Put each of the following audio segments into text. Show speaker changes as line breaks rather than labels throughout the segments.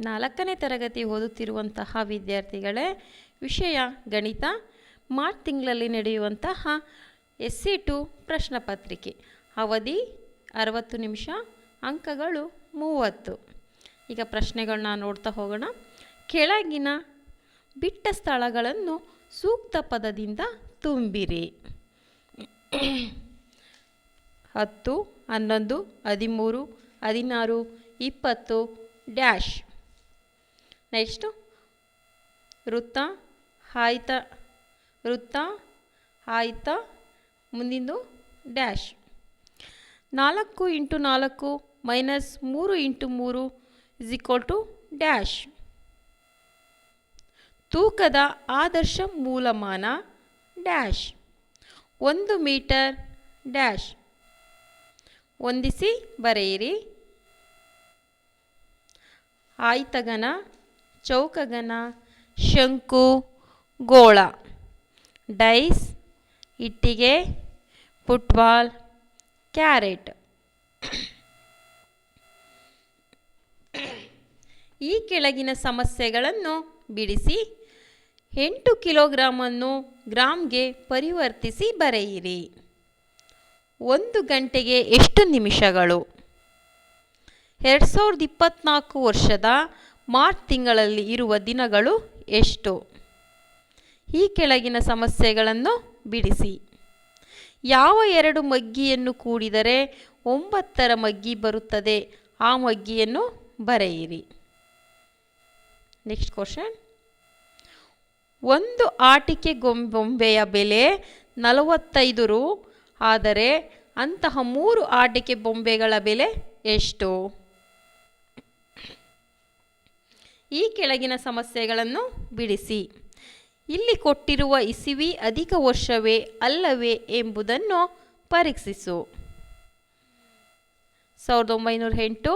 ನಾಲ್ಕನೇ ತರಗತಿ ಓದುತ್ತಿರುವಂತಹ ವಿದ್ಯಾರ್ಥಿಗಳೇ, ವಿಷಯ ಗಣಿತ, ಮಾರ್ಚ್ ತಿಂಗಳಲ್ಲಿ ನಡೆಯುವಂತಹ ಎಸ್ ಸಿ ಟು ಪ್ರಶ್ನಪತ್ರಿಕೆ ಅವಧಿ ಅರವತ್ತು ನಿಮಿಷ, ಅಂಕಗಳು ಮೂವತ್ತು. ಈಗ ಪ್ರಶ್ನೆಗಳನ್ನ ನೋಡ್ತಾ ಹೋಗೋಣ. ಕೆಳಗಿನ ಬಿಟ್ಟ ಸ್ಥಳಗಳನ್ನು ಸೂಕ್ತ ಪದದಿಂದ ತುಂಬಿರಿ. ಹತ್ತು, ಹನ್ನೊಂದು, ಹದಿಮೂರು, ಹದಿನಾರು, ಇಪ್ಪತ್ತು, ಡ್ಯಾಶ್. ನೆಕ್ಸ್ಟು ವೃತ್ತ ಆಯ್ತ ವೃತ್ತ ಆಯ್ತ ಮುಂದಿಂದು ಡ್ಯಾಶ್ ನಾಲ್ಕು ಇಂಟು ನಾಲ್ಕು ಮೈನಸ್ ಮೂರು ಇಂಟು ಮೂರು ಇಸ್ ಈಕ್ವಲ್ ಟು ಡ್ಯಾಶ್ ತೂಕದ ಆದರ್ಶ ಮೂಲಮಾನ ಡ್ಯಾಶ್ ಒಂದು ಮೀಟರ್ ಡ್ಯಾಶ್ ಹೊಂದಿಸಿ ಬರೆಯಿರಿ. ಆಯ್ತಗನ ಚೌಕಗನ, ಶಂಕು, ಗೋಳ. ಡೈಸ್, ಇಟ್ಟಿಗೆ, ಫುಟ್ಬಾಲ್, ಕ್ಯಾರೆಟ್. ಈ ಕೆಳಗಿನ ಸಮಸ್ಯೆಗಳನ್ನು ಬಿಡಿಸಿ ಎಂಟು ಕಿಲೋಗ್ರಾಮನ್ನು ಗ್ರಾಮ್ಗೆ ಪರಿವರ್ತಿಸಿ ಬರೆಯಿರಿ. ಒಂದು ಗಂಟೆಗೆ ಎಷ್ಟು ನಿಮಿಷಗಳು? ಎರಡು ಸಾವಿರದ ಇಪ್ಪತ್ತ್ನಾಲ್ಕು ವರ್ಷದ ಮಾರ್ಚ್ ತಿಂಗಳಲ್ಲಿ ಇರುವ ದಿನಗಳು ಎಷ್ಟು? ಈ ಕೆಳಗಿನ ಸಮಸ್ಯೆಗಳನ್ನು ಬಿಡಿಸಿ. ಯಾವ ಎರಡು ಮಗ್ಗಿಯನ್ನು ಕೂಡಿದರೆ ಒಂಬತ್ತರ ಮಗ್ಗಿ ಬರುತ್ತದೆ? ಆ ಮಗ್ಗಿಯನ್ನು ಬರೆಯಿರಿ. ನೆಕ್ಸ್ಟ್ ಕ್ವಶನ್ ಒಂದು ಆಟಿಕೆ ಗೊಂಬೊಂಬೆಯ ಬೆಲೆ ನಲವತ್ತೈದು ರು, ಆದರೆ ಅಂತಹ ಮೂರು ಆಟಿಕೆ ಬೊಂಬೆಗಳ ಬೆಲೆ ಎಷ್ಟು? ಈ ಕೆಳಗಿನ ಸಮಸ್ಯೆಗಳನ್ನು ಬಿಡಿಸಿ. ಇಲ್ಲಿ ಕೊಟ್ಟಿರುವ ಇಸಿವಿ ಅಧಿಕ ವರ್ಷವೇ ಅಲ್ಲವೇ ಎಂಬುದನ್ನು ಪರೀಕ್ಷಿಸು. ಸಾವಿರದ ಒಂಬೈನೂರ ಎಂಟು,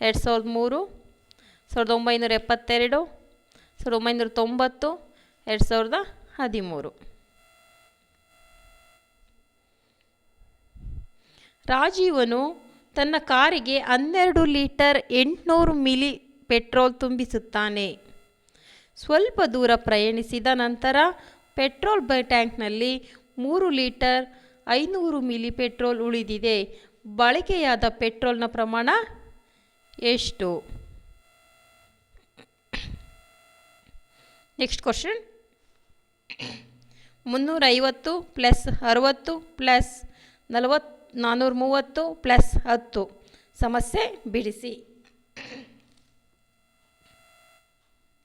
ಎರಡು ಸಾವಿರದ ಮೂರು, ಸಾವಿರದ ಒಂಬೈನೂರ ಎಪ್ಪತ್ತೆರಡು, ಸಾವಿರದ ಒಂಬೈನೂರ ತೊಂಬತ್ತು, ಎರಡು ಸಾವಿರದ ಹದಿಮೂರು. ರಾಜೀವನು ತನ್ನ ಕಾರಿಗೆ ಹನ್ನೆರಡು ಲೀಟರ್ ಎಂಟುನೂರು ಮಿಲಿ ಪೆಟ್ರೋಲ್ ತುಂಬಿಸುತ್ತಾನೆ. ಸ್ವಲ್ಪ ದೂರ ಪ್ರಯಾಣಿಸಿದ ನಂತರ ಪೆಟ್ರೋಲ್ ಬೈ ಟ್ಯಾಂಕ್ನಲ್ಲಿ ಮೂರು ಲೀಟರ್ ಐನೂರು ಮಿಲಿ ಪೆಟ್ರೋಲ್ ಉಳಿದಿದೆ. ಬಳಕೆಯಾದ ಪೆಟ್ರೋಲ್ನ ಪ್ರಮಾಣ ಎಷ್ಟು? Next question. ಮುನ್ನೂರೈವತ್ತು ಪ್ಲಸ್ ಅರುವತ್ತು ಪ್ಲಸ್ ನಲವತ್ತು ನಾನ್ನೂರ ಮೂವತ್ತು ಪ್ಲಸ್ ಹತ್ತು. ಸಮಸ್ಯೆ ಬಿಡಿಸಿ.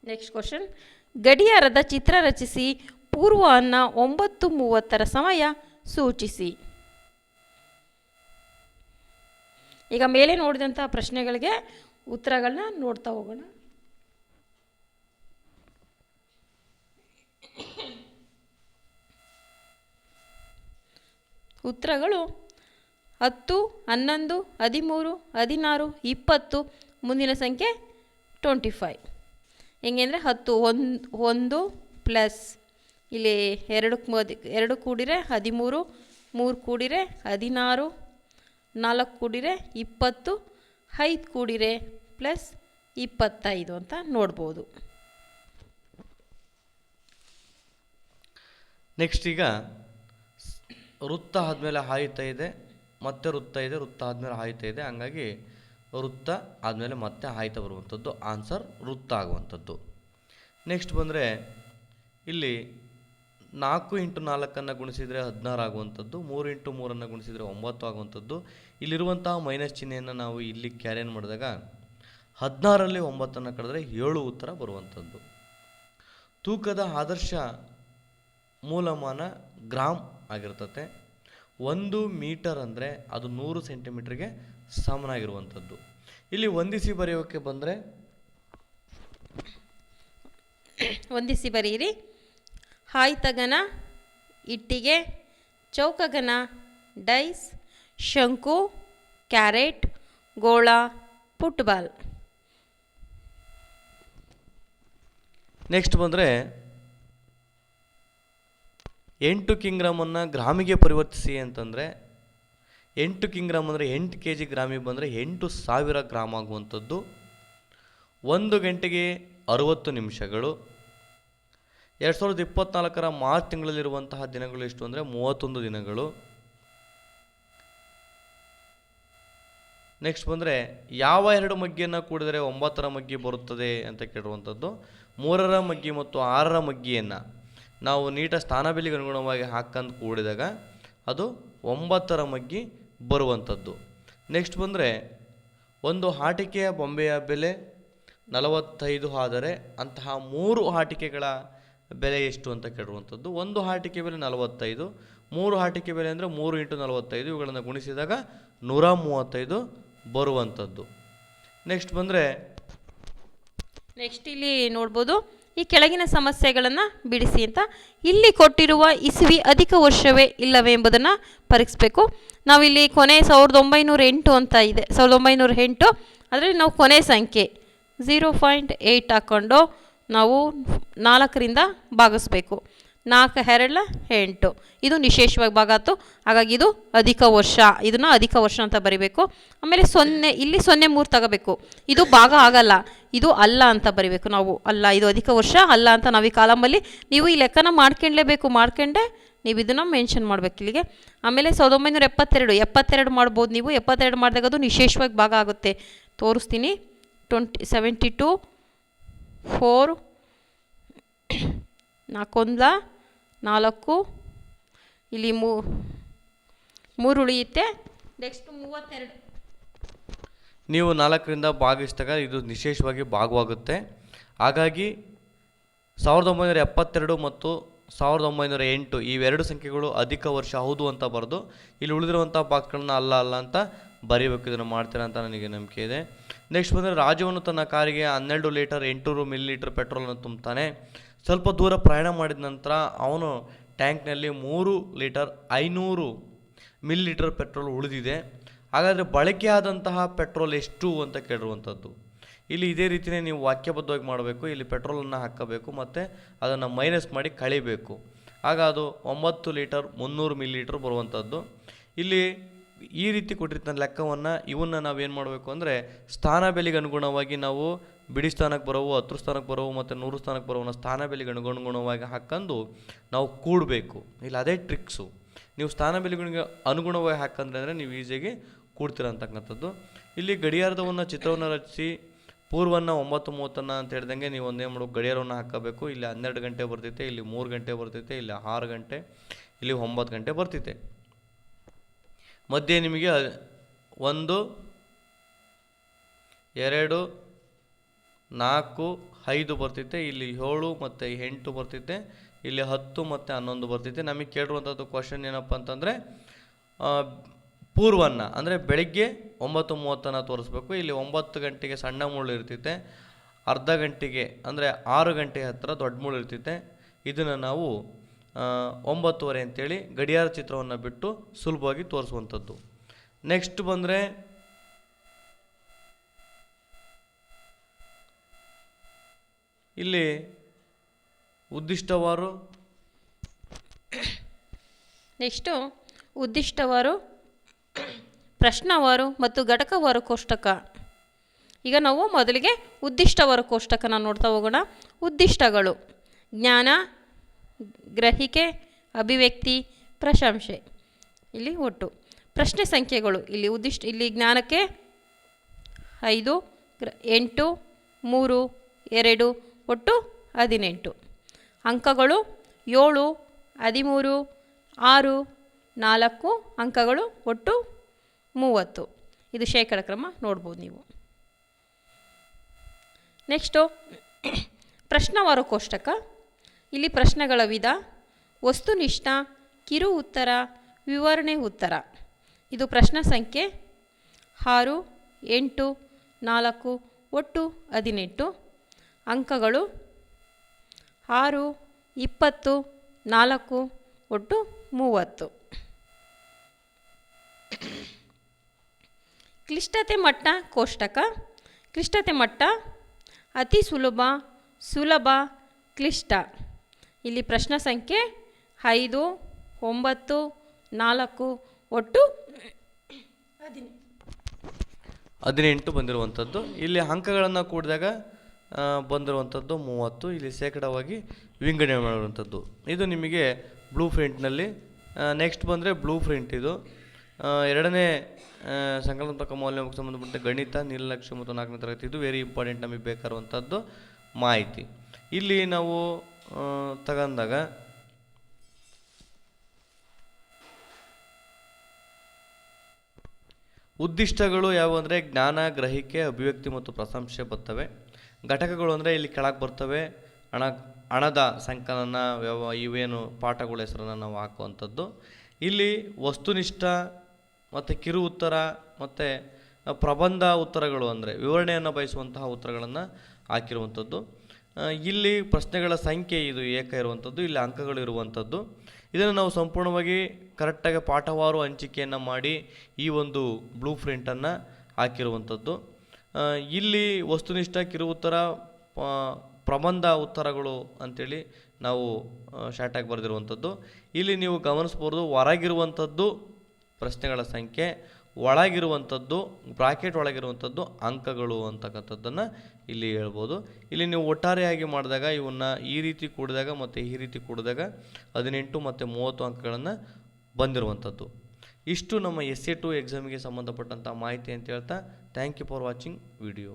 ನೆಕ್ಸ್ಟ್ ಕ್ವಶನ್ ಗಡಿಯಾರದ ಚಿತ್ರ ರಚಿಸಿ, ಪೂರ್ವಾಹ್ನ ಒಂಬತ್ತು ಮೂವತ್ತರ ಸಮಯ ಸೂಚಿಸಿ. ಈಗ ಮೇಲೆ ನೋಡಿದಂಥ ಪ್ರಶ್ನೆಗಳಿಗೆ ಉತ್ತರಗಳನ್ನ ನೋಡ್ತಾ ಹೋಗೋಣ. ಉತ್ತರಗಳು ಹತ್ತು, ಹನ್ನೊಂದು, ಹದಿಮೂರು, ಹದಿನಾರು, ಇಪ್ಪತ್ತು, ಮುಂದಿನ ಸಂಖ್ಯೆ ಟ್ವೆಂಟಿ ಫೈವ್ ಹೆಂಗೆ ಅಂದರೆ ಹತ್ತು, ಒಂದು ಒಂದು ಪ್ಲಸ್ ಇಲ್ಲಿ ಮದಿ, ಎರಡು ಕೂಡಿರೆ ಹದಿಮೂರು, ಮೂರು ಕೂಡಿರೆ ಹದಿನಾರು, ನಾಲ್ಕು ಕೂಡಿರೆ ಇಪ್ಪತ್ತು, ಐದು ಕೂಡಿರೆ ಪ್ಲಸ್ ಇಪ್ಪತ್ತೈದು ಅಂತ ನೋಡ್ಬೋದು.
ನೆಕ್ಸ್ಟ್ ಈಗ ವೃತ್ತ ಆದಮೇಲೆ ಆಯುತ ಇದೆ, ಮತ್ತೆ ವೃತ್ತ ಇದೆ, ವೃತ್ತ ಆದಮೇಲೆ ಹಾಯುತ್ತಾ ಇದೆ, ಹಂಗಾಗಿ ವೃತ್ತ ಆದಮೇಲೆ ಮತ್ತೆ ಆಯ್ತ ಬರುವಂಥದ್ದು ಆನ್ಸರ್ ವೃತ್ತ ಆಗುವಂಥದ್ದು. ನೆಕ್ಸ್ಟ್ ಬಂದರೆ ಇಲ್ಲಿ ನಾಲ್ಕು ಇಂಟು ನಾಲ್ಕನ್ನು ಗುಣಿಸಿದರೆ ಹದಿನಾರು ಆಗುವಂಥದ್ದು, ಮೂರು ಇಂಟು ಮೂರನ್ನು ಗುಣಿಸಿದರೆ ಒಂಬತ್ತು ಆಗುವಂಥದ್ದು. ಇಲ್ಲಿರುವಂತಹ ಮೈನಸ್ ಚಿಹ್ನೆಯನ್ನು ನಾವು ಇಲ್ಲಿ ಕ್ಯಾರಿಯನ್ ಮಾಡಿದಾಗ ಹದಿನಾರಲ್ಲಿ ಒಂಬತ್ತನ್ನು ಕಳೆದರೆ ಏಳು ಉತ್ತರ ಬರುವಂಥದ್ದು. ತೂಕದ ಆದರ್ಶ ಮೂಲಮಾನ ಗ್ರಾಮ್ ಆಗಿರ್ತತೆ. ಒಂದು ಮೀಟರ್ ಅಂದರೆ ಅದು ನೂರು ಸೆಂಟಿಮೀಟ್ರಿಗೆ ಸಮನಾಗಿರುವಂಥದ್ದು. ಇಲ್ಲಿ ಹೊಂದಿಸಿ ಬರೆಯೋಕ್ಕೆ ಬಂದರೆ
ಹೊಂದಿಸಿ ಬರೆಯಿರಿ. ಹಾಯ್ತಗನ ಇಟ್ಟಿಗೆ ಚೌಕಗನ ಡೈಸ್ ಶಂಕು ಕ್ಯಾರೆಟ್ ಗೋಳ ಫುಟ್ಬಾಲ್
ನೆಕ್ಸ್ಟ್ ಬಂದರೆ ಎಂಟು ಕಿಂಗ್ರಾಮನ್ನು ಗ್ರಾಮಿಗೆ ಪರಿವರ್ತಿಸಿ ಅಂತಂದರೆ ಎಂಟು ಕಿಂಗ್ರಾಮ್ ಅಂದರೆ ಎಂಟು ಕೆ ಜಿ ಗ್ರಾಮಿಗೆ ಬಂದರೆ ಎಂಟು ಸಾವಿರ ಗ್ರಾಮ್ ಆಗುವಂಥದ್ದು. ಒಂದು ಗಂಟೆಗೆ ಅರುವತ್ತು ನಿಮಿಷಗಳು. ಎರಡು ಸಾವಿರದ ಇಪ್ಪತ್ನಾಲ್ಕರ ಮಾರ್ಚ್ ತಿಂಗಳಲ್ಲಿರುವಂತಹ ದಿನಗಳು ಎಷ್ಟು ಅಂದರೆ ಮೂವತ್ತೊಂದು ದಿನಗಳು. ನೆಕ್ಸ್ಟ್ ಬಂದರೆ ಯಾವ ಎರಡು ಮಗ್ಗಿಯನ್ನು ಕೂಡಿದರೆ ಒಂಬತ್ತರ ಮಗ್ಗಿ ಬರುತ್ತದೆ ಅಂತ ಕೇಳಿರುವಂಥದ್ದು. ಮೂರರ ಮಗ್ಗಿ ಮತ್ತು ಆರರ ಮಗ್ಗಿಯನ್ನು ನಾವು ನೀಟ ಸ್ಥಾನಬೆಲೆಗೆ ಅನುಗುಣವಾಗಿ ಹಾಕಂದು ಕೂಡಿದಾಗ ಅದು ಒಂಬತ್ತರ ಮಗ್ಗಿ ಬರುವಂಥದ್ದು. ನೆಕ್ಸ್ಟ್ ಬಂದರೆ, ಒಂದು ಆಟಿಕೆಯ ಬೊಂಬೆಯ ಬೆಲೆ ನಲವತ್ತೈದು ಆದರೆ ಅಂತಹ ಮೂರು ಆಟಿಕೆಗಳ ಬೆಲೆ ಎಷ್ಟು ಅಂತ ಕೇಳುವಂಥದ್ದು ಒಂದು ಆಟಿಕೆ ಬೆಲೆ ನಲವತ್ತೈದು, ಮೂರು ಆಟಿಕೆ ಬೆಲೆ ಅಂದರೆ ಮೂರು ಇಂಟು ನಲವತ್ತೈದು, ಇವುಗಳನ್ನು ಗುಣಿಸಿದಾಗ ನೂರ ಮೂವತ್ತೈದು ಬರುವಂಥದ್ದು. ನೆಕ್ಸ್ಟ್ ಬಂದರೆ
ನೆಕ್ಸ್ಟ್ ಇಲ್ಲಿ ನೋಡ್ಬೋದು ಈ ಕೆಳಗಿನ ಸಮಸ್ಯೆಗಳನ್ನು ಬಿಡಿಸಿ ಅಂತ ಇಲ್ಲಿ ಕೊಟ್ಟಿರುವ ಇಸುವಿ ಅಧಿಕ ವರ್ಷವೇ ಇಲ್ಲವೇ ಎಂಬುದನ್ನು ಪರೀಕ್ಷಿಸಬೇಕು. ನಾವಿಲ್ಲಿ ಕೊನೆ ಸಾವಿರದ ಒಂಬೈನೂರ ಎಂಟು ಅಂತ ಇದೆ. ಸಾವಿರದ ಒಂಬೈನೂರ ಎಂಟು, ಅದರಲ್ಲಿ ನಾವು ಕೊನೆ ಸಂಖ್ಯೆ ಝೀರೋ ಪಾಯಿಂಟ್ ಏಯ್ಟ್ ಹಾಕ್ಕೊಂಡು ನಾವು ನಾಲ್ಕರಿಂದ ಭಾಗಿಸ್ಬೇಕು. ನಾಲ್ಕು ಹೆರಳ ಎಂಟು. ಇದು ನಿಶೇಷವಾಗಿ ಭಾಗ ಆಯ್ತು ಹಾಗಾಗಿ ಇದು ಅಧಿಕ ವರ್ಷ. ಇದನ್ನು ಅಧಿಕ ವರ್ಷ ಅಂತ ಬರಿಬೇಕು. ಆಮೇಲೆ ಸೊನ್ನೆ, ಇಲ್ಲಿ ಸೊನ್ನೆ ಮೂರು ತಗೋಬೇಕು. ಇದು ಭಾಗ ಆಗಲ್ಲ. ಇದು ಅಲ್ಲ ಅಂತ ಬರಿಬೇಕು ನಾವು. ಅಲ್ಲ, ಇದು ಅಧಿಕ ವರ್ಷ, ಅಲ್ಲ ಅಂತ ನಾವು ಈ ಕಾಲಂಬಲ್ಲಿ ನೀವು ಈ ಲೆಕ್ಕನ ಮಾಡ್ಕೊಂಡ್ಲೇಬೇಕು. ಮಾಡ್ಕೊಂಡೆ ನೀವು ಇದನ್ನು ಮೆನ್ಷನ್ ಮಾಡಬೇಕು ಇಲ್ಲಿಗೆ. ಆಮೇಲೆ ಸಾವಿರದ ಒಂಬೈನೂರ ಎಪ್ಪತ್ತೆರಡು. ಎಪ್ಪತ್ತೆರಡು ಮಾಡ್ಬೋದು ನೀವು. ಎಪ್ಪತ್ತೆರಡು ಮಾಡಿದಾಗ ಅದು ನಿಶೇಷವಾಗಿ ಭಾಗ ಆಗುತ್ತೆ. ತೋರಿಸ್ತೀನಿ. ಟ್ವೆಂಟಿ, ಸೆವೆಂಟಿ ಟು, ಫೋರ್ ನಾಲ್ಕೊಂದ ನಾಲ್ಕು. ಇಲ್ಲಿ ಮೂರು ಉಳಿಯುತ್ತೆ. ನೆಕ್ಸ್ಟ್ ಮೂವತ್ತೆರಡು.
ನೀವು ನಾಲ್ಕರಿಂದ ಭಾಗಿಸಿದಾಗ ಇದು ವಿಶೇಷವಾಗಿ ಭಾಗವಾಗುತ್ತೆ. ಹಾಗಾಗಿ ಸಾವಿರದ ಒಂಬೈನೂರ ಎಪ್ಪತ್ತೆರಡು ಮತ್ತು ಸಾವಿರದ ಒಂಬೈನೂರ ಎಂಟು ಇವೆರಡು ಸಂಖ್ಯೆಗಳು ಅಧಿಕ ವರ್ಷ ಹೌದು ಅಂತ ಬರೆದು ಇಲ್ಲಿ ಉಳಿದಿರುವಂಥ ಬಾಕ್ಸ್ಗಳನ್ನ ಅಲ್ಲ ಅಲ್ಲ ಅಂತ ಬರೀಬೇಕು, ಇದನ್ನು ಮಾಡ್ತೀರಾ ಅಂತ ನನಗೆ ನಂಬಿಕೆ ಇದೆ. ನೆಕ್ಸ್ಟ್ ಬಂದರೆ ರಾಜುವನ್ನು ತನ್ನ ಕಾರಿಗೆ ಹನ್ನೆರಡು ಲೀಟರ್ ಎಂಟುನೂರು ಮಿಲಿ ಲೀಟರ್ ಪೆಟ್ರೋಲನ್ನು ತುಂಬುತ್ತಾನೆ ಸ್ವಲ್ಪ ದೂರ ಪ್ರಯಾಣ ಮಾಡಿದ ನಂತರ ಅವನು ಟ್ಯಾಂಕ್ನಲ್ಲಿ ಮೂರು ಲೀಟರ್, ಐನೂರು ಮಿಲ್ ಲೀಟರ್ ಪೆಟ್ರೋಲ್ ಉಳಿದಿದೆ. ಹಾಗಾದರೆ ಬಳಕೆಯಾದಂತಹ ಪೆಟ್ರೋಲ್ ಎಷ್ಟು ಅಂತ ಕೇಳಿರುವಂಥದ್ದು. ಇಲ್ಲಿ ಇದೇ ರೀತಿಯೇ ನೀವು ವಾಕ್ಯಬದ್ಧವಾಗಿ ಮಾಡಬೇಕು. ಇಲ್ಲಿ ಪೆಟ್ರೋಲನ್ನು ಹಾಕಬೇಕು ಮತ್ತು ಅದನ್ನು ಮೈನಸ್ ಮಾಡಿ ಕಳಿಬೇಕು. ಆಗ ಅದು ಒಂಬತ್ತು ಲೀಟರ್, ಮುನ್ನೂರು ಮಿಲ್ ಲೀಟರ್ ಬರುವಂಥದ್ದು. ಇಲ್ಲಿ ಈ ರೀತಿ ಕೊಟ್ಟಿರ್ತಕ್ಕಂಥ ಲೆಕ್ಕವನ್ನು ಇವನ್ನ ನಾವೇನು ಮಾಡಬೇಕು ಅಂದರೆ ಸ್ಥಾನ ಬೆಲೆಗೆ ಅನುಗುಣವಾಗಿ ನಾವು ಬಿಡಿ ಸ್ಥಾನಕ್ಕೆ ಬರೋವು ಹತ್ತು ಸ್ಥಾನಕ್ಕೆ ಬರೋವು ಮತ್ತು ನೂರು ಸ್ಥಾನಕ್ಕೆ ಬರೋವನ್ನ ಸ್ಥಾನ ಬೆಲೆಗೆ ಅನುಗುಣವಾಗಿ ಹಾಕೊಂಡು ನಾವು ಕೂಡಬೇಕು. ಇಲ್ಲ, ಅದೇ ಟ್ರಿಕ್ಸು ನೀವು ಸ್ಥಾನ ಬೆಲೆಗಳಿಗೆ ಅನುಗುಣವಾಗಿ ಹಾಕಂದ್ರೆ ಅಂದರೆ ನೀವು ಈಸಿಯಾಗಿ ಕೂಡ್ತೀರ ಅಂತಕ್ಕಂಥದ್ದು. ಇಲ್ಲಿ ಗಡಿಯಾರದವನ್ನು, ಚಿತ್ರವನ್ನು ರಚಿಸಿ, ಪೂರ್ವನ್ನ ಒಂಬತ್ತು ಮೂವತ್ತನ್ನ ಅಂತ ಹೇಳ್ದಂಗೆ ನೀವು ಒಂದೇ ಮಾಡು ಗಡಿಯಾರವನ್ನು ಹಾಕಬೇಕು. ಇಲ್ಲಿ ಹನ್ನೆರಡು ಗಂಟೆ ಬರ್ತೈತೆ, ಇಲ್ಲಿ ಮೂರು ಗಂಟೆ ಬರ್ತೈತೆ, ಇಲ್ಲಿ ಆರು ಗಂಟೆ, ಇಲ್ಲಿ ಒಂಬತ್ತು ಗಂಟೆ ಬರ್ತೈತೆ. ಮಧ್ಯೆ ನಿಮಗೆ ಒಂದು, ಎರಡು ನಾಲ್ಕು, ಐದು ಬರ್ತೈತೆ ಇಲ್ಲಿ ಏಳು ಮತ್ತು ಎಂಟು ಬರ್ತೈತೆ ಇಲ್ಲಿ ಹತ್ತು ಮತ್ತು ಹನ್ನೊಂದು ಬರ್ತೈತೆ ನಮಗೆ ಕೇಳಿರುವಂಥದ್ದು ಕ್ವಶನ್ ಏನಪ್ಪ ಅಂತಂದರೆ ಪೂರ್ವನ್ನ, ಅಂದರೆ ಬೆಳಗ್ಗೆ ಒಂಬತ್ತು ಮೂವತ್ತನ್ನು ತೋರಿಸ್ಬೇಕು. ಇಲ್ಲಿ ಒಂಬತ್ತು ಗಂಟೆಗೆ ಸಣ್ಣ ಮುಳ್ಳು ಇರ್ತೈತೆ ಅರ್ಧ ಗಂಟೆಗೆ, ಅಂದರೆ ಆರು ಗಂಟೆ ಹತ್ತಿರ ದೊಡ್ಡ ಮುಳ್ಳು ಇರ್ತೈತೆ ಇದನ್ನು ನಾವು ಒಂಬತ್ತುವರೆ ಅಂತೇಳಿ ಗಡಿಯಾರ ಚಿತ್ರವನ್ನು ಬಿಟ್ಟು ಸುಲಭವಾಗಿ ತೋರಿಸುವಂಥದ್ದು. ನೆಕ್ಸ್ಟ್ ಬಂದರೆ ಇಲ್ಲಿ ಉದ್ದಿಷ್ಟವಾರು
ನೆಕ್ಸ್ಟು ಉದ್ದಿಷ್ಟವಾರು, ಪ್ರಶ್ನವಾರು ಮತ್ತು ಘಟಕವಾರು ಕೋಷ್ಟಕ. ಈಗ ನಾವು ಮೊದಲಿಗೆ ಉದ್ದಿಷ್ಟವಾರು ಕೋಷ್ಟಕನ ನೋಡ್ತಾ ಹೋಗೋಣ. ಉದ್ದಿಷ್ಟಗಳು, ಜ್ಞಾನ, ಗ್ರಹಿಕೆ, ಅಭಿವ್ಯಕ್ತಿ, ಪ್ರಶಂಸೆ. ಇಲ್ಲಿ ಒಟ್ಟು. ಪ್ರಶ್ನೆ ಸಂಖ್ಯೆಗಳು, ಇಲ್ಲಿ ಉದ್ದಿಷ್ಟ, ಇಲ್ಲಿ ಜ್ಞಾನಕ್ಕೆ ಐದು ಎಂಟು, ಮೂರು, ಎರಡು ಒಟ್ಟು ಹದಿನೆಂಟು. ಅಂಕಗಳು ಏಳು, ಹದಿಮೂರು, ಆರು, ನಾಲ್ಕು ಅಂಕಗಳು ಒಟ್ಟು ಮೂವತ್ತು. ಇದು ಶೇಕಡ ಕ್ರಮ ನೋಡ್ಬೋದು ನೀವು. ನೆಕ್ಸ್ಟು ಪ್ರಶ್ನವಾರ ಕೋಷ್ಟಕ ಇಲ್ಲಿ ಪ್ರಶ್ನೆಗಳ ವಿಧ, ವಸ್ತುನಿಷ್ಠ, ಕಿರು ಉತ್ತರ, ವಿವರಣೆ ಉತ್ತರ. ಇದು ಪ್ರಶ್ನೆ ಸಂಖ್ಯೆ ಆರು, ಎಂಟು, ನಾಲ್ಕು, ಒಟ್ಟು ಹದಿನೆಂಟು. ಅಂಕಗಳು ಆರು, ಇಪ್ಪತ್ತು, ನಾಲ್ಕು, ಒಟ್ಟು ಮೂವತ್ತು. ಕ್ಲಿಷ್ಟತೆ ಮಟ್ಟ ಕೋಷ್ಟಕ. ಕ್ಲಿಷ್ಟತೆ ಮಟ್ಟ ಅತಿ ಸುಲಭ ಸುಲಭ, ಕ್ಲಿಷ್ಟ. ಇಲ್ಲಿ ಪ್ರಶ್ನೆ ಸಂಖ್ಯೆ ಐದು, ಒಂಬತ್ತು, ನಾಲ್ಕು, ಒಟ್ಟು ಹದಿನೆಂಟು
ಹದಿನೆಂಟು ಬಂದಿರುವಂಥದ್ದು. ಇಲ್ಲಿ ಅಂಕಗಳನ್ನು ಕೂಡಿದಾಗ ಬಂದಿರುವಂಥದ್ದು ಮೂವತ್ತು, ಇಲ್ಲಿ ಶೇಕಡವಾಗಿ ವಿಂಗಡಣೆ ಮಾಡಿರುವಂಥದ್ದು. ಇದು ನಿಮಗೆ ಬ್ಲೂ ಪ್ರಿಂಟ್ನಲ್ಲಿ ನೆಕ್ಸ್ಟ್ ಬಂದರೆ ಬ್ಲೂ ಪ್ರಿಂಟ್ ಇದು. ಎರಡನೇ ಸಂಕಲನಾತ್ಮಕ ಮೌಲ್ಯಕ್ಕೆ ಸಂಬಂಧಪಟ್ಟ ಗಣಿತ ನಿರ್ಲಕ್ಷ್ಯ ಮತ್ತು ನಾಲ್ಕನೇ ತರಗತಿ, ಇದು ವೆರಿ ಇಂಪಾರ್ಟೆಂಟ್ ನಮಗೆ ಬೇಕಾಗಿರುವಂಥದ್ದು ಮಾಹಿತಿ. ಇಲ್ಲಿ ನಾವು ತಗೊಂಡಾಗ ಉದ್ದಿಷ್ಟಗಳು ಯಾವುವು ಅಂದರೆ ಜ್ಞಾನ, ಗ್ರಹಿಕೆ, ಅಭಿವ್ಯಕ್ತಿ ಮತ್ತು ಪ್ರಶಂಸೆ ಬರ್ತವೆ. ಘಟಕಗಳು ಅಂದರೆ ಇಲ್ಲಿ ಕೆಳಗೆ ಬರ್ತವೆ. ಹಣ ಹಣದ ಸಂಕಲನ, ವ್ಯವ, ಇವೇನು ಪಾಠಗಳ ಹೆಸರನ್ನು ನಾವು ಹಾಕುವಂಥದ್ದು. ಇಲ್ಲಿ ವಸ್ತುನಿಷ್ಠ ಮತ್ತು ಕಿರು ಉತ್ತರ ಮತ್ತು ಪ್ರಬಂಧ ಉತ್ತರಗಳು ಅಂದರೆ ವಿವರಣೆಯನ್ನು ಬಯಸುವಂತಹ ಉತ್ತರಗಳನ್ನು ಹಾಕಿರುವಂಥದ್ದು. ಇಲ್ಲಿ ಪ್ರಶ್ನೆಗಳ ಸಂಖ್ಯೆ ಇದು ಏಕ ಇರುವಂಥದ್ದು, ಇಲ್ಲಿ ಅಂಕಗಳು ಇರುವಂಥದ್ದು. ಇದನ್ನು ನಾವು ಸಂಪೂರ್ಣವಾಗಿ ಕರೆಕ್ಟಾಗಿ ಪಾಠವಾರು ಹಂಚಿಕೆಯನ್ನು ಮಾಡಿ ಈ ಒಂದು ಬ್ಲೂ ಪ್ರಿಂಟನ್ನು ಹಾಕಿರುವಂಥದ್ದು. ಇಲ್ಲಿ ವಸ್ತುನಿಷ್ಠ ಕಿರು ಉತ್ತರ ಪ್ರಬಂಧ ಉತ್ತರಗಳು ಅಂಥೇಳಿ ನಾವು ಶಾರ್ಟಾಗಿ ಬರೆದಿರುವಂಥದ್ದು. ಇಲ್ಲಿ ನೀವು ಗಮನಿಸ್ಬೋದು, ಹೊರಗಿರುವಂಥದ್ದು ಪ್ರಶ್ನೆಗಳ ಸಂಖ್ಯೆ, ಒಳಗಿರುವಂಥದ್ದು, ಬ್ರಾಕೆಟ್ ಒಳಗಿರುವಂಥದ್ದು ಅಂಕಗಳು ಅಂತಕ್ಕಂಥದ್ದನ್ನು ಇಲ್ಲಿ ಹೇಳ್ಬೋದು. ಇಲ್ಲಿ ನೀವು ಒಟ್ಟಾರೆಯಾಗಿ ಮಾಡಿದಾಗ ಇವನ್ನ ಈ ರೀತಿ ಕೂಡಿದಾಗ ಮತ್ತು ಈ ರೀತಿ ಕೂಡಿದಾಗ ಹದಿನೆಂಟು ಮತ್ತು ಮೂವತ್ತು ಅಂಕಗಳನ್ನು ಬಂದಿರುವಂಥದ್ದು. ಇಷ್ಟು ನಮ್ಮ ಎಸ್ ಎ ಟು ಎಕ್ಸಾಮಿಗೆ ಸಂಬಂಧಪಟ್ಟಂಥ ಮಾಹಿತಿ ಅಂತ ಹೇಳ್ತಾ thank you for watching video